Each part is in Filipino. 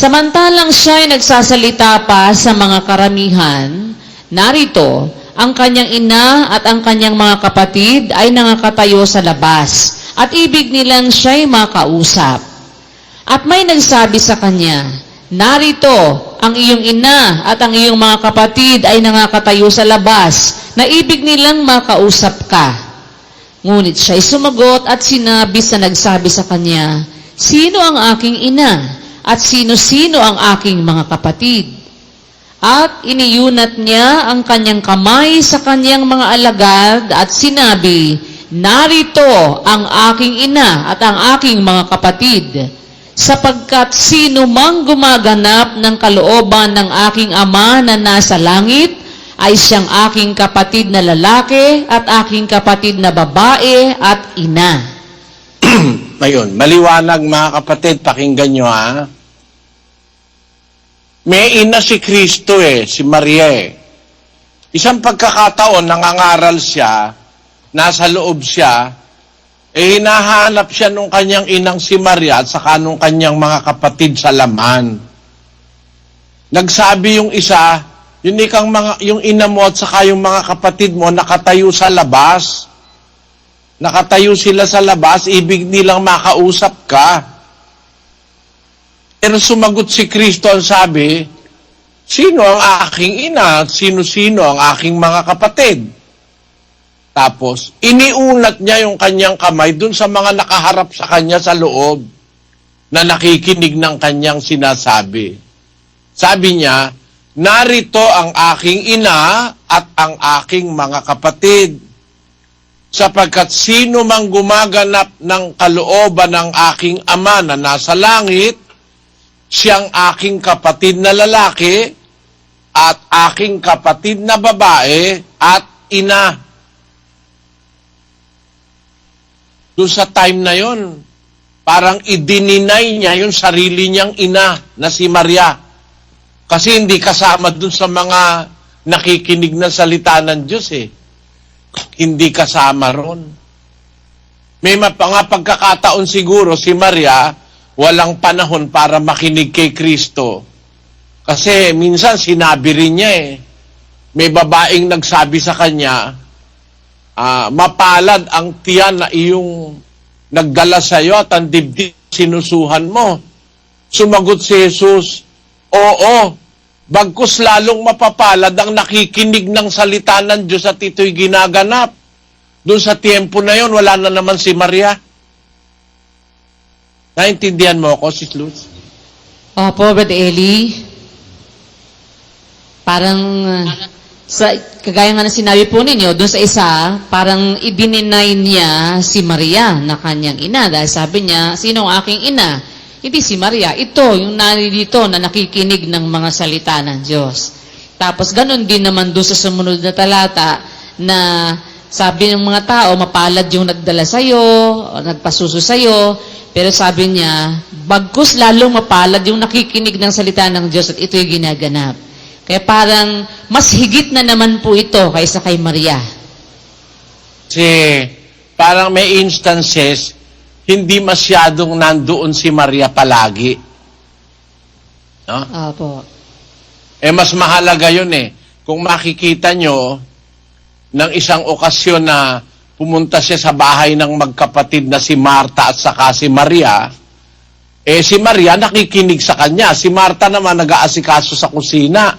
Samantalang siya ay nagsasalita pa sa mga karamihan, narito, ang kanyang ina at ang kanyang mga kapatid ay nangakatayo sa labas at ibig nilang siya'y makausap. At may nagsabi sa kanya, Narito, ang iyong ina at ang iyong mga kapatid ay nangakatayo sa labas na ibig nilang makausap ka. Ngunit siya'y sumagot at sinabi sa nagsabi sa kanya, Sino ang aking ina at sino-sino ang aking mga kapatid? At iniyunat niya ang kanyang kamay sa kanyang mga alagad at sinabi, Narito ang aking ina at ang aking mga kapatid, sapagkat sino mang gumaganap ng kalooban ng aking ama na nasa langit, ay siyang aking kapatid na lalaki at aking kapatid na babae at ina. Ngayon, maliwanag mga kapatid, pakinggan nyo ha. May ina si Kristo eh, si Maria eh. Isang pagkakataon, nangangaral siya, nasa loob siya, eh hinahanap siya nung kanyang inang si Maria at saka nung kanyang mga kapatid sa laman. Nagsabi yung isa, yun ikang mga, yung ina mo at saka yung mga kapatid mo nakatayo sa labas. Nakatayo sila sa labas, ibig nilang makausap ka. Pero sumagot si Kristo ang sabi, Sino ang aking ina at sino-sino ang aking mga kapatid? Tapos, iniunat niya yung kanyang kamay dun sa mga nakaharap sa kanya sa loob na nakikinig ng kanyang sinasabi. Sabi niya, narito ang aking ina at ang aking mga kapatid sapagkat sino mang gumaganap ng kalooban ng aking ama na nasa langit, siyang aking kapatid na lalaki at aking kapatid na babae at ina. Doon sa time na yon, parang idininay niya yung sarili niyang ina na si Maria. Kasi hindi kasama doon sa mga nakikinig na salita ng Diyos eh hindi kasama ron. May mga pagkakataon siguro si Maria, walang panahon para makinig kay Kristo. Kasi minsan sinabi rin niya eh, may babaeng nagsabi sa kanya, ah, mapalad ang tiyan na iyong nagdala sa iyo at ang dibdib sinusuhan mo. Sumagot si Jesus, Oo, bagkus lalong mapapalad ang nakikinig ng salita ng Diyos at ito'y ginaganap. Doon sa tiempo na yon, wala na naman si Maria. Naintindihan mo ako, Sis Luz? Opo, Brother Eli. Parang, uh, sa, kagaya nga na sinabi po ninyo, doon sa isa, parang ibininay niya si Maria na kanyang ina. Dahil sabi niya, sino ang aking ina? Hindi si Maria. Ito, yung naririto na nakikinig ng mga salita ng Diyos. Tapos, ganun din naman doon sa sumunod na talata na sabi ng mga tao, mapalad yung nagdala sa'yo, nagpasuso sa'yo, pero sabi niya, bagkus lalong mapalad yung nakikinig ng salita ng Diyos at ito'y ginaganap. Kaya parang mas higit na naman po ito kaysa kay Maria. Kasi parang may instances, hindi masyadong nandoon si Maria palagi. No? Opo. Eh, mas mahalaga yun eh. Kung makikita nyo, ng isang okasyon na pumunta siya sa bahay ng magkapatid na si Marta at saka si Maria, eh si Maria nakikinig sa kanya. Si Marta naman nag-aasikaso sa kusina.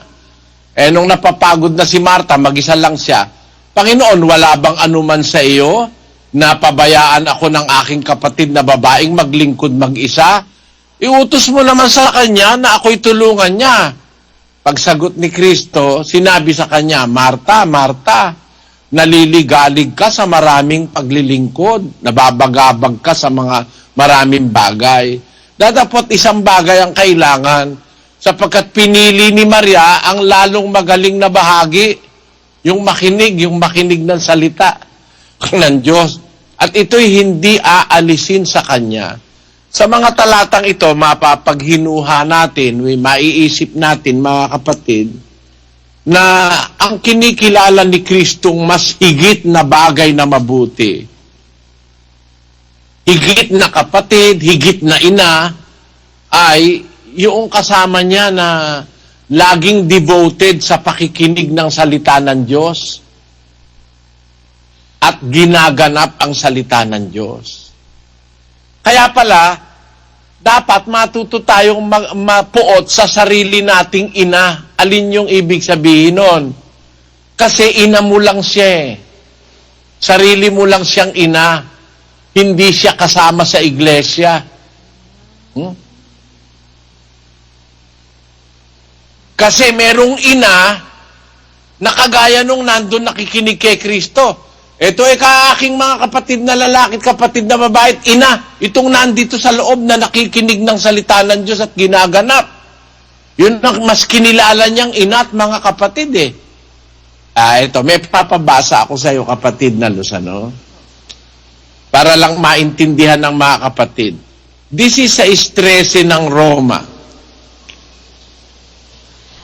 Eh nung napapagod na si Marta, mag-isa lang siya, Panginoon, wala bang anuman sa iyo na pabayaan ako ng aking kapatid na babaeng maglingkod mag-isa? Iutos mo naman sa kanya na ako'y tulungan niya. Pagsagot ni Kristo, sinabi sa kanya, Marta, Marta, naliligalig ka sa maraming paglilingkod, nababagabag ka sa mga maraming bagay. Dadapot isang bagay ang kailangan sapagkat pinili ni Maria ang lalong magaling na bahagi, yung makinig, yung makinig ng salita ng Diyos. At ito'y hindi aalisin sa Kanya. Sa mga talatang ito, mapapaghinuha natin, may maiisip natin, mga kapatid, na ang kinikilala ni Kristong mas higit na bagay na mabuti. Higit na kapatid, higit na ina, ay yung kasama niya na laging devoted sa pakikinig ng salita ng Diyos at ginaganap ang salita ng Diyos. Kaya pala, dapat matuto tayong ma- mapuot sa sarili nating ina. Alin yung ibig sabihin nun? Kasi ina mo lang siya eh. Sarili mo lang siyang ina. Hindi siya kasama sa iglesia. Hmm? Kasi merong ina na kagaya nung nandun nakikinig kay Kristo. Ito ay kaaking mga kapatid na lalaki at kapatid na babae, ina, itong nandito sa loob na nakikinig ng salita ng Diyos at ginaganap. Yun ang mas kinilala niyang ina at mga kapatid eh. Ah, ito, may papabasa ako sa iyo kapatid na Luzano. Para lang maintindihan ng mga kapatid. This is sa estrese ng Roma.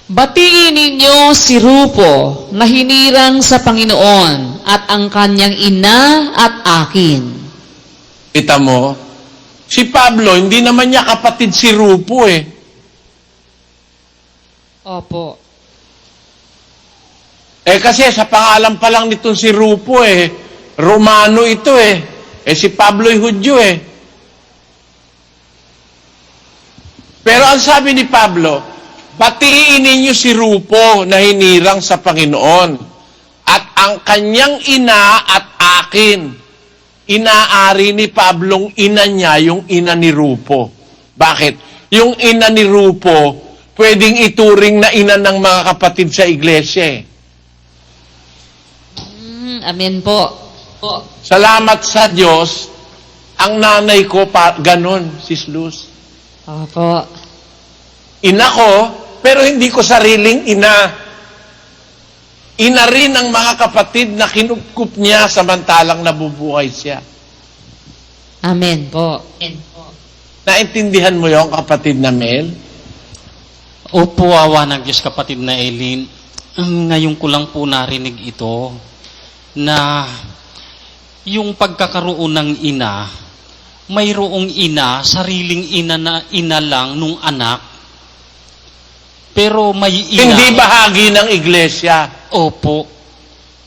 Batiin ninyo si Rupo na hinirang sa Panginoon at ang kanyang ina at akin. Kita mo? Si Pablo, hindi naman niya kapatid si Rupo eh. Opo. Eh kasi sa pangalan pa lang nitong si Rupo eh, Romano ito eh. Eh si Pablo'y Hudyo eh. Pero ang sabi ni Pablo, batiin ninyo si Rupo na hinirang sa Panginoon ang kanyang ina at akin. Inaari ni Pablong ina niya yung ina ni Rupo. Bakit? Yung ina ni Rupo, pwedeng ituring na ina ng mga kapatid sa iglesia. Mm, amen po. Po. Salamat sa Diyos, ang nanay ko pa, ganun, sis Luz. Opo. Ina ko, pero hindi ko sariling ina. Ina rin ang mga kapatid na kinupkup niya samantalang nabubuhay siya. Amen po. Amen po. Naintindihan mo yung kapatid na Mel? Opo, awa ng Diyos kapatid na Eileen. Ang ngayon ko lang po narinig ito na yung pagkakaroon ng ina, mayroong ina, sariling ina na ina lang nung anak. Pero may ina. Hindi bahagi ng iglesia. Opo.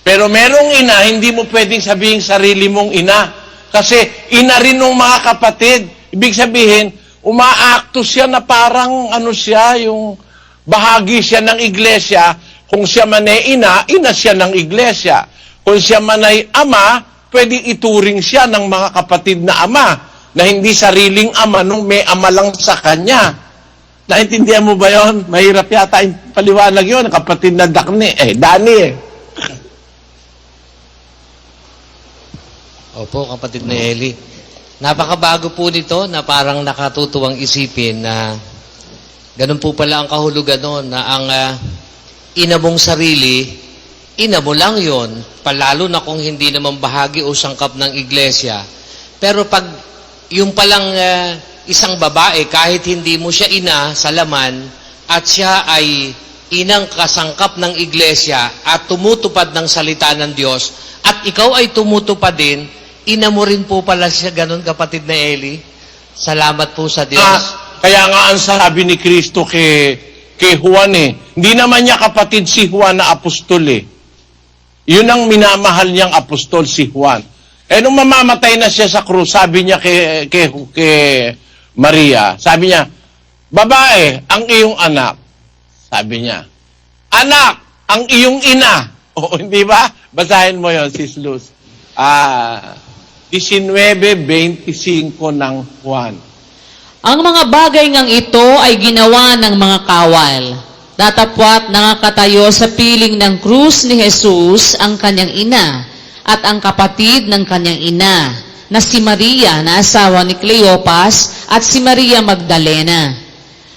Pero merong ina, hindi mo pwedeng sabihin sarili mong ina. Kasi ina rin ng mga kapatid. Ibig sabihin, umaakto siya na parang ano siya, yung bahagi siya ng iglesia. Kung siya man ay ina, ina siya ng iglesia. Kung siya man ay ama, pwedeng ituring siya ng mga kapatid na ama na hindi sariling ama nung may ama lang sa kanya. Naintindihan mo ba yon? Mahirap yata paliwanag yon kapatid na Dakni. Eh, Dani eh. Opo, kapatid na Eli. Napakabago po nito na parang nakatutuwang isipin na ganun po pala ang kahulugan noon na ang ah, ina mong sarili, ina mo lang yon palalo na kung hindi naman bahagi o sangkap ng iglesia. Pero pag yung palang ah, isang babae, kahit hindi mo siya ina sa laman, at siya ay inang kasangkap ng iglesia at tumutupad ng salita ng Diyos, at ikaw ay tumutupad din, ina mo rin po pala siya ganun, kapatid na Eli. Salamat po sa Ah, Diyos. kaya nga ang sabi ni Kristo kay, kay Juan eh, hindi naman niya kapatid si Juan na apostol eh. Yun ang minamahal niyang apostol si Juan. Eh nung mamamatay na siya sa krus, sabi niya kay, kay, kay Maria, sabi niya, babae, ang iyong anak. Sabi niya, anak, ang iyong ina. O, hindi ba? Basahin mo yon sis Luz. Ah, 19.25 ng Juan. Ang mga bagay ngang ito ay ginawa ng mga kawal. Datapwat nakakatayo sa piling ng krus ni Jesus ang kanyang ina at ang kapatid ng kanyang ina na si Maria na asawa ni Cleopas at si Maria Magdalena.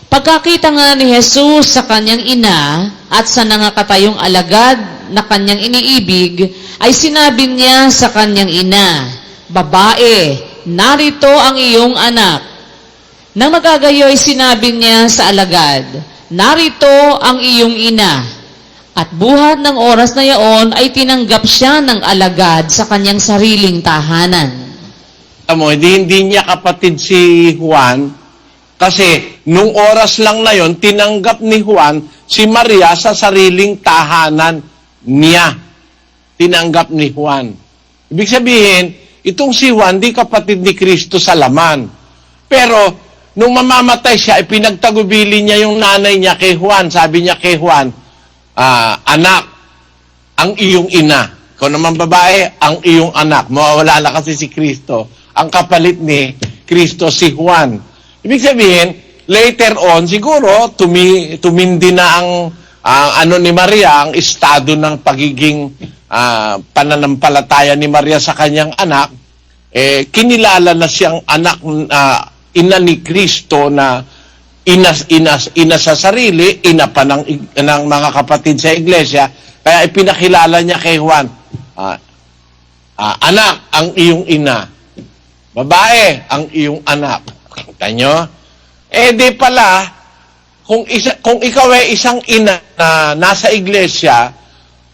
Pagkakita nga ni Jesus sa kanyang ina at sa nangakatayong alagad na kanyang iniibig, ay sinabi niya sa kanyang ina, Babae, narito ang iyong anak. Nang magagayoy sinabi niya sa alagad, Narito ang iyong ina. At buhat ng oras na yaon ay tinanggap siya ng alagad sa kanyang sariling tahanan. Mo, hindi, hindi niya kapatid si Juan Kasi nung oras lang na yon, tinanggap ni Juan si Maria sa sariling tahanan niya. Tinanggap ni Juan. Ibig sabihin, itong si Juan, di kapatid ni Kristo sa laman. Pero, nung mamamatay siya, ipinagtagubili niya yung nanay niya kay Juan. Sabi niya kay Juan, ah, anak, ang iyong ina. Ikaw naman babae, ang iyong anak. Mawawala na kasi si Kristo. Ang kapalit ni Kristo si Juan. Ibig sabihin, later on, siguro, tumi, tumindi na ang ang ano ni Maria, ang estado ng pagiging ah, pananampalataya ni Maria sa kanyang anak, eh, kinilala na siyang anak, ah, ina ni Kristo na inas, inas, ina sa sarili, ina pa ng, ng mga kapatid sa iglesia, kaya ipinakilala niya kay Juan, ah, ah, anak, ang iyong ina. Babae, ang iyong anak. Kita nyo? Eh di pala, kung, isa, kung ikaw ay isang ina na nasa iglesia,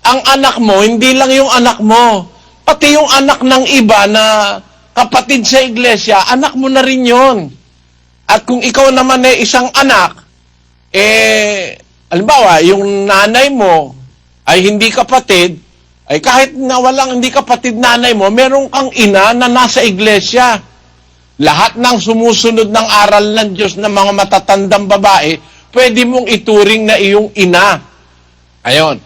ang anak mo, hindi lang yung anak mo, pati yung anak ng iba na kapatid sa iglesia, anak mo na rin yon. At kung ikaw naman ay isang anak, eh, alimbawa, yung nanay mo ay hindi kapatid, ay kahit na walang hindi kapatid nanay mo, meron kang ina na nasa iglesia. Lahat ng sumusunod ng aral ng Diyos ng mga matatandang babae, pwede mong ituring na iyong ina. Ayon.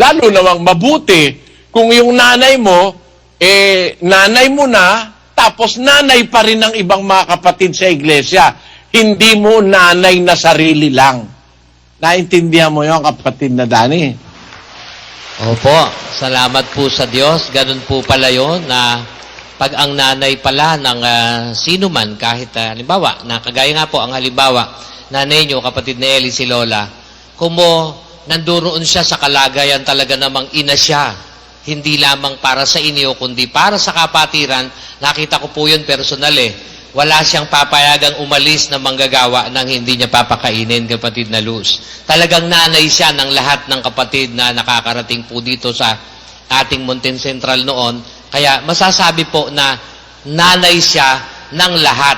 Lalo namang mabuti kung yung nanay mo, eh, nanay mo na, tapos nanay pa rin ng ibang mga kapatid sa iglesia. Hindi mo nanay na sarili lang. Naintindihan mo yung kapatid na Dani? Opo, salamat po sa Diyos. Ganun po pala yon na pag ang nanay pala ng ah, sino man, kahit ah, halimbawa, na kagaya nga po ang halimbawa, nanay nyo, kapatid ni Eli, si Lola, kumo nandoon siya sa kalagayan talaga namang ina siya, hindi lamang para sa inyo, kundi para sa kapatiran, nakita ko po yun personal eh. Wala siyang papayagang umalis na manggagawa nang hindi niya papakainin, kapatid na Luz. Talagang nanay siya ng lahat ng kapatid na nakakarating po dito sa ating Mountain Central noon. Kaya masasabi po na nanay siya ng lahat.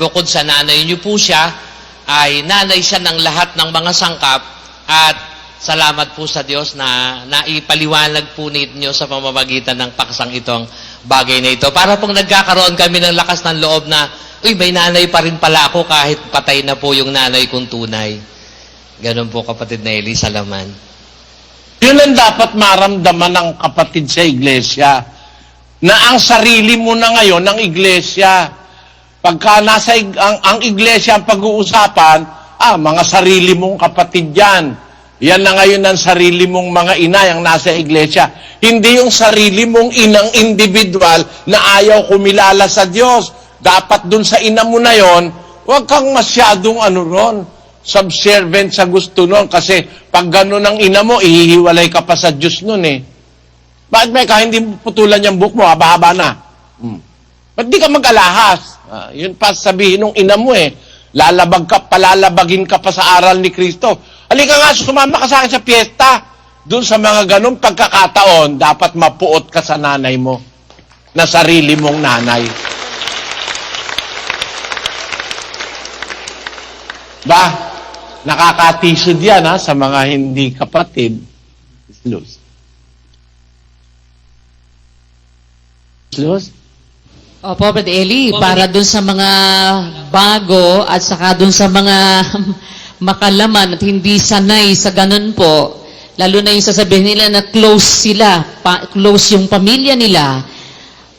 Bukod sa nanay niyo po siya, ay nanay siya ng lahat ng mga sangkap at salamat po sa Diyos na naipaliwanag po ninyo sa pamamagitan ng paksang itong bagay na ito. Para pong nagkakaroon kami ng lakas ng loob na, uy, may nanay pa rin pala ako kahit patay na po yung nanay kong tunay. Ganon po kapatid na Eli, salaman. Yun ang dapat maramdaman ng kapatid sa iglesia. Na ang sarili mo na ngayon ng iglesia. Pagka nasa ang, ang iglesia ang pag-uusapan, ah, mga sarili mong kapatid yan. Yan na ngayon ang sarili mong mga ina yung nasa iglesia. Hindi yung sarili mong inang individual na ayaw kumilala sa Diyos. Dapat dun sa ina mo na yon, huwag kang masyadong ano ron, subservient sa gusto nun. Kasi pag gano'n ang ina mo, ihihiwalay ka pa sa Diyos nun eh. Bakit may ka hindi putulan yung book mo, haba-haba na? Hmm. Ba't di ka mag-alahas? Ah, yun pa sabihin ng ina mo eh. Lalabag ka, palalabagin ka pa sa aral ni Kristo. Halika nga, sumama ka sa akin sa piyesta. Doon sa mga ganong pagkakataon, dapat mapuot ka sa nanay mo. Na sarili mong nanay. Ba? Nakakatisod yan ha, sa mga hindi kapatid. Luz. Luz? Opo, Brad Eli, para dun sa mga bago at saka dun sa mga makalaman at hindi sanay sa ganun po, lalo na yung sasabihin nila na close sila, pa, close yung pamilya nila,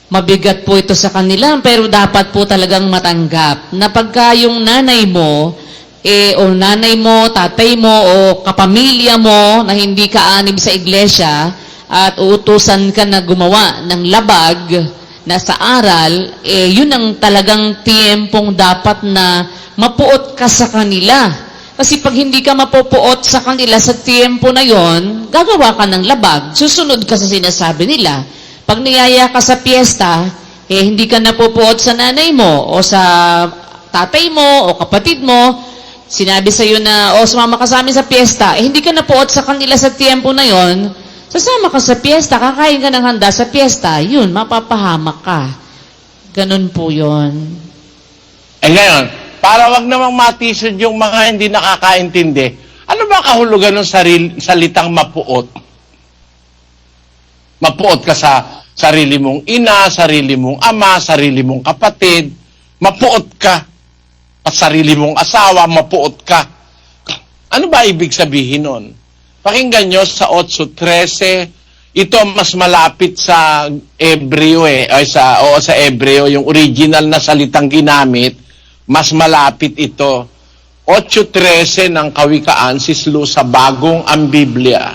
mabigat po ito sa kanila, pero dapat po talagang matanggap na pagka yung nanay mo, eh, o nanay mo, tatay mo, o kapamilya mo na hindi ka anib sa iglesia at uutusan ka na gumawa ng labag na sa aral, eh, yun ang talagang tiempong dapat na mapuot ka sa kanila. Kasi pag hindi ka mapupuot sa kanila sa tiempo na yon, gagawa ka ng labag, susunod ka sa sinasabi nila. Pag niyaya ka sa piyesta, eh, hindi ka napupuot sa nanay mo o sa tatay mo o kapatid mo, sinabi sa iyo na, o sumama ka sa amin sa piyesta, eh, hindi ka napuot sa kanila sa tiempo na yon, sasama ka sa piyesta, kakain ka ng handa sa piyesta, yun, mapapahamak ka. Ganun po yon. Eh ngayon, para wag namang matisod yung mga hindi nakakaintindi. Ano ba kahulugan ng sarili, salitang mapuot? Mapuot ka sa sarili mong ina, sarili mong ama, sarili mong kapatid. Mapuot ka. At sarili mong asawa, mapuot ka. Ano ba ibig sabihin nun? Pakinggan nyo sa 8.13, ito mas malapit sa Ebreo eh, ay sa, o sa Ebreo, yung original na salitang ginamit, mas malapit ito. 8.13 ng Kawikaan, sislo sa bagong ang Biblia.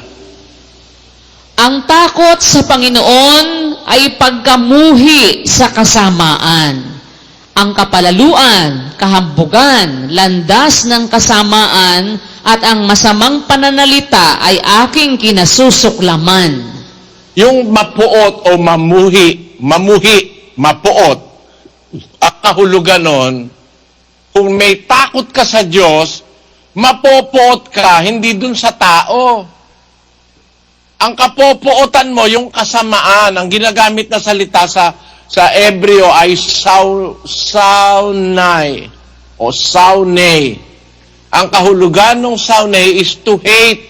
Ang takot sa Panginoon ay pagkamuhi sa kasamaan. Ang kapalaluan, kahambugan, landas ng kasamaan, at ang masamang pananalita ay aking kinasusuklaman. Yung mapuot o mamuhi, mamuhi, mapuot, ang kahulugan nun, kung may takot ka sa Diyos, mapopoot ka, hindi dun sa tao. Ang kapopootan mo, yung kasamaan, ang ginagamit na salita sa sa Ebreo ay saw, saunay o saunay. Ang kahulugan ng saunay is to hate.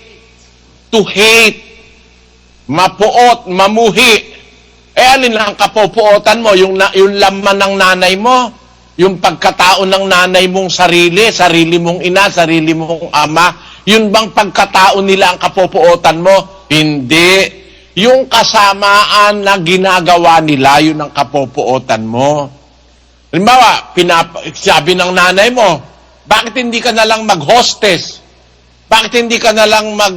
To hate. Mapuot, mamuhi. Eh, alin lang ang kapopootan mo? Yung, yung laman ng nanay mo? Yung pagkatao ng nanay mong sarili, sarili mong ina, sarili mong ama? Yun bang pagkatao nila ang kapopootan mo? Hindi. Yung kasamaan na ginagawa nila, yun ang kapopootan mo. Halimbawa, pinap- sabi ng nanay mo, bakit hindi ka na lang mag-hostess? Bakit hindi ka na lang mag...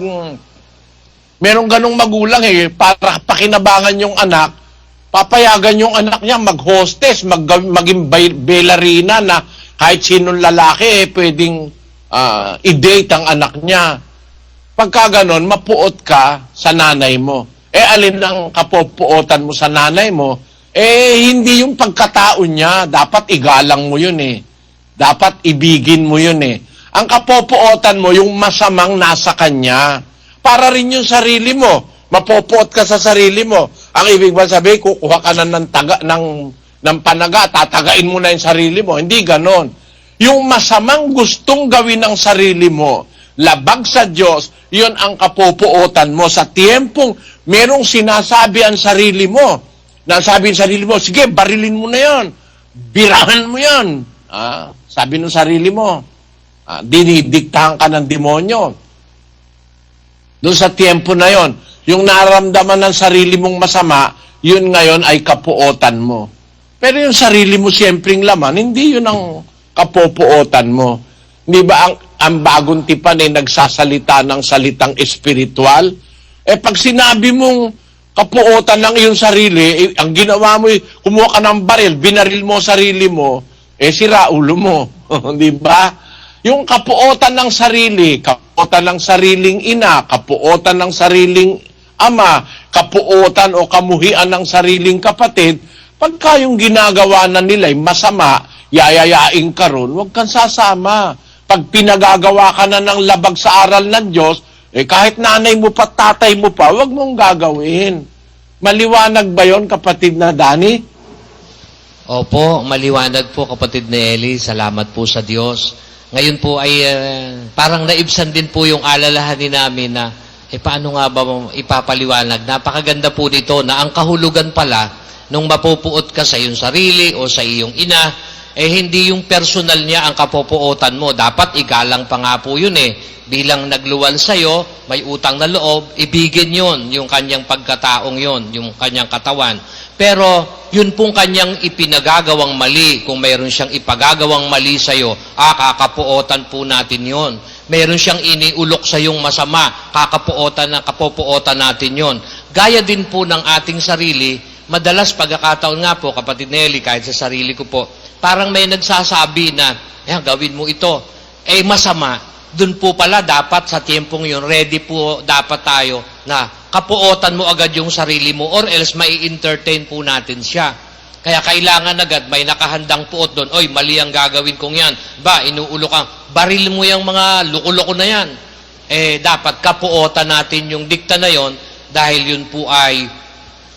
Merong ganong magulang eh, para pakinabangan yung anak, papayagan yung anak niya mag-hostess, mag maging bailarina na kahit sinong lalaki eh, pwedeng ah, i-date ang anak niya. Pagka ganon, mapuot ka sa nanay mo. Eh, alin ang kapopuotan mo sa nanay mo? Eh, hindi yung pagkatao niya. Dapat igalang mo yun eh. Dapat ibigin mo yun eh. Ang kapopuotan mo, yung masamang nasa kanya. Para rin yung sarili mo. Mapopuot ka sa sarili mo. Ang ibig ba sabihin, kukuha ka na ng, taga, ng, ng panaga, tatagain mo na yung sarili mo. Hindi ganon. Yung masamang gustong gawin ng sarili mo, labag sa Diyos, yun ang kapopuotan mo. Sa tiempong merong sinasabi ang sarili mo, nasabi ang sarili mo, sige, barilin mo na yon, birahan mo yon. Ah, sabi ng sarili mo, ah, dinidiktahan ka ng demonyo. Doon sa tiempo na yon, yung naramdaman ng sarili mong masama, yun ngayon ay kapuotan mo. Pero yung sarili mo siyempleng laman, hindi yun ang kapopuotan mo. Di ba ang, ang bagong tipan ay nagsasalita ng salitang espiritual? Eh pag sinabi mong kapuotan ng iyong sarili, eh, ang ginawa mo, eh, kumuha ka ng baril, binaril mo sarili mo, eh sira ulo mo. Di ba? Yung kapuotan ng sarili, kapuotan ng sariling ina, kapuotan ng sariling ama, kapuotan o kamuhian ng sariling kapatid, pagka yung ginagawa na nila ay masama, yayayain ka ron, huwag kang sasama. Pag pinagagawa ka na ng labag sa aral ng Diyos, eh kahit nanay mo pa, tatay mo pa, huwag mong gagawin. Maliwanag ba yon kapatid na Dani? Opo, maliwanag po kapatid ni Eli. Salamat po sa Diyos. Ngayon po ay eh, parang naibsan din po yung alalahanin namin na eh paano nga ba ipapaliwanag? Napakaganda po nito na ang kahulugan pala nung mapupuot ka sa iyong sarili o sa iyong ina, eh hindi yung personal niya ang kapopuotan mo. Dapat igalang pa nga po yun eh. Bilang nagluwal sa'yo, may utang na loob, ibigin yon yung kanyang pagkataong yon yung kanyang katawan. Pero yun pong kanyang ipinagagawang mali, kung mayroon siyang ipagagawang mali sa'yo, ah, kakapuotan po natin yon. Mayroon siyang iniulok sa yung masama, kakapuotan na kapopuotan natin yon. Gaya din po ng ating sarili, madalas pagkakataon nga po, kapatid Nelly, kahit sa sarili ko po, parang may nagsasabi na, eh, gawin mo ito. Eh, masama. Doon po pala dapat sa tiempong yun, ready po dapat tayo na kapuotan mo agad yung sarili mo or else mai entertain po natin siya. Kaya kailangan agad may nakahandang puot doon. Oy, mali ang gagawin kong yan. Ba, inuulo kang, baril mo yung mga luko-luko na yan. Eh, dapat kapuotan natin yung dikta na yon dahil yun po ay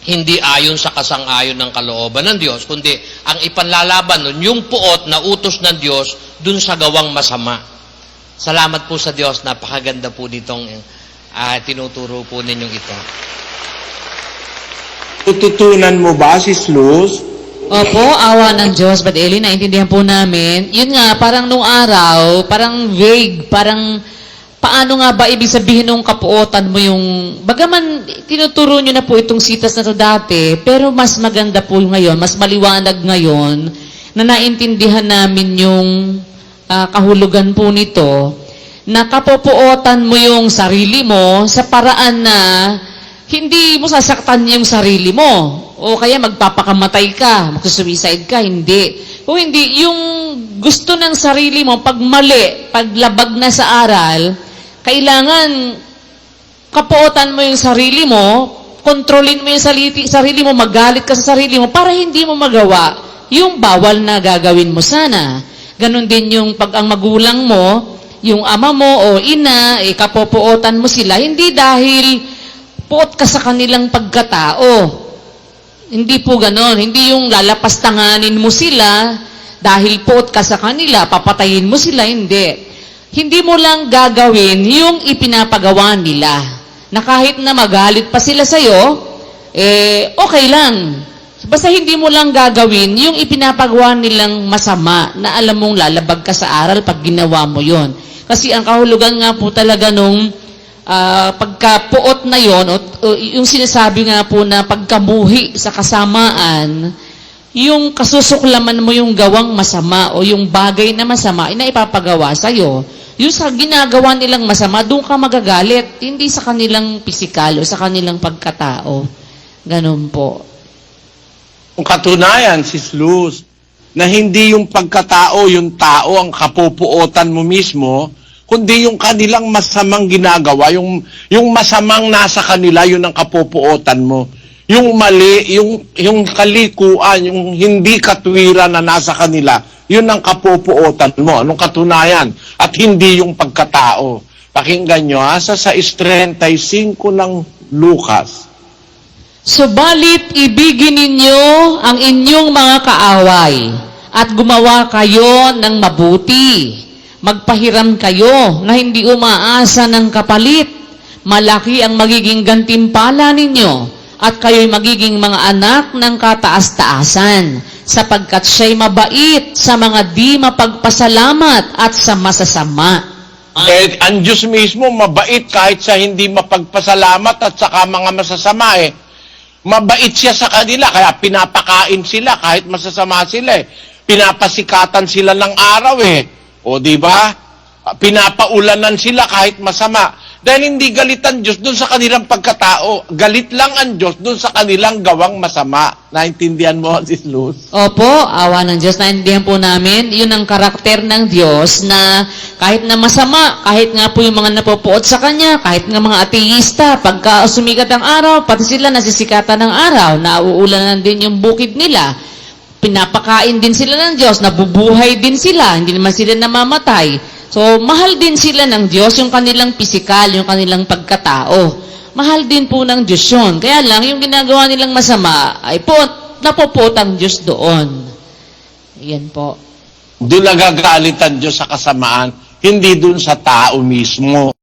hindi ayon sa kasang-ayon ng kalooban ng Diyos, kundi ang ipanlalaban nun, yung puot na utos ng Diyos dun sa gawang masama. Salamat po sa Diyos, napakaganda po nitong ah, tinuturo po ninyong ito. Tututunan mo ba, Sis Luz? Opo, awa ng Diyos. But Eli, naintindihan po namin. Yun nga, parang nung araw, parang vague, parang paano nga ba ibig sabihin nung kapuotan mo yung... Bagaman, tinuturo nyo na po itong sitas na to dati, pero mas maganda po ngayon, mas maliwanag ngayon, na naintindihan namin yung ah, kahulugan po nito, na kapupuotan mo yung sarili mo sa paraan na hindi mo sasaktan yung sarili mo. O kaya magpapakamatay ka, magsusuicide ka, hindi. O hindi, yung gusto ng sarili mo, pag mali, pag labag na sa aral, kailangan kapuotan mo yung sarili mo, kontrolin mo yung saliti, sarili mo, magalit ka sa sarili mo para hindi mo magawa yung bawal na gagawin mo sana. Ganon din yung pag ang magulang mo, yung ama mo o ina, eh, kapopuotan mo sila, hindi dahil puot ka sa kanilang pagkatao. Hindi po ganon. Hindi yung lalapastanganin mo sila dahil puot ka sa kanila, papatayin mo sila, hindi. Hindi mo lang gagawin yung ipinapagawa nila. Na kahit na magalit pa sila sa'yo, eh, okay lang. Basta hindi mo lang gagawin yung ipinapagawa nilang masama na alam mong lalabag ka sa aral pag ginawa mo yon. Kasi ang kahulugan nga po talaga nung ah, pagkapuot na yon, o, o yung sinasabi nga po na pagkamuhi sa kasamaan, yung kasusuklaman mo yung gawang masama o yung bagay na masama na ipapagawa sa'yo. Yung sa ginagawa nilang masama, doon ka magagalit. Hindi sa kanilang pisikal o sa kanilang pagkatao. Ganun po. Ang katunayan, Sis Luz, na hindi yung pagkatao, yung tao ang kapupuotan mo mismo, kundi yung kanilang masamang ginagawa, yung, yung masamang nasa kanila, yun ang kapupuotan mo. Yung mali, yung, yung kalikuan, yung hindi katwiran na nasa kanila, yun ang kapupuotan mo. Anong katunayan? At hindi yung pagkatao. Pakinggan nyo ha, sa 6.35 ng Lucas. Subalit ibigin ninyo ang inyong mga kaaway at gumawa kayo ng mabuti. Magpahiram kayo na hindi umaasa ng kapalit. Malaki ang magiging gantimpala ninyo at kayo'y magiging mga anak ng kataas-taasan sapagkat siya'y mabait sa mga di mapagpasalamat at sa masasama. Eh, ang Diyos mismo mabait kahit sa hindi mapagpasalamat at saka mga masasama eh. Mabait siya sa kanila, kaya pinapakain sila kahit masasama sila eh. Pinapasikatan sila ng araw eh. O di ba? Pinapaulanan sila kahit masama. Dahil hindi galit ang Diyos doon sa kanilang pagkatao. Galit lang ang Diyos doon sa kanilang gawang masama. Naintindihan mo, Sis Luz? Opo, awa ng Diyos. Naintindihan po namin, yun ang karakter ng Diyos na kahit na masama, kahit nga po yung mga napopuot sa Kanya, kahit nga mga ateista, pagka sumikat ang araw, pati sila nasisikatan ng araw, nauulanan din yung bukid nila. Pinapakain din sila ng Diyos, nabubuhay din sila, hindi naman sila namamatay. So, mahal din sila ng Diyos, yung kanilang pisikal, yung kanilang pagkatao. Mahal din po ng Diyos yun. Kaya lang, yung ginagawa nilang masama, ay po, napupot ang Diyos doon. Yan po. Doon nagagalit ang Diyos sa kasamaan, hindi doon sa tao mismo.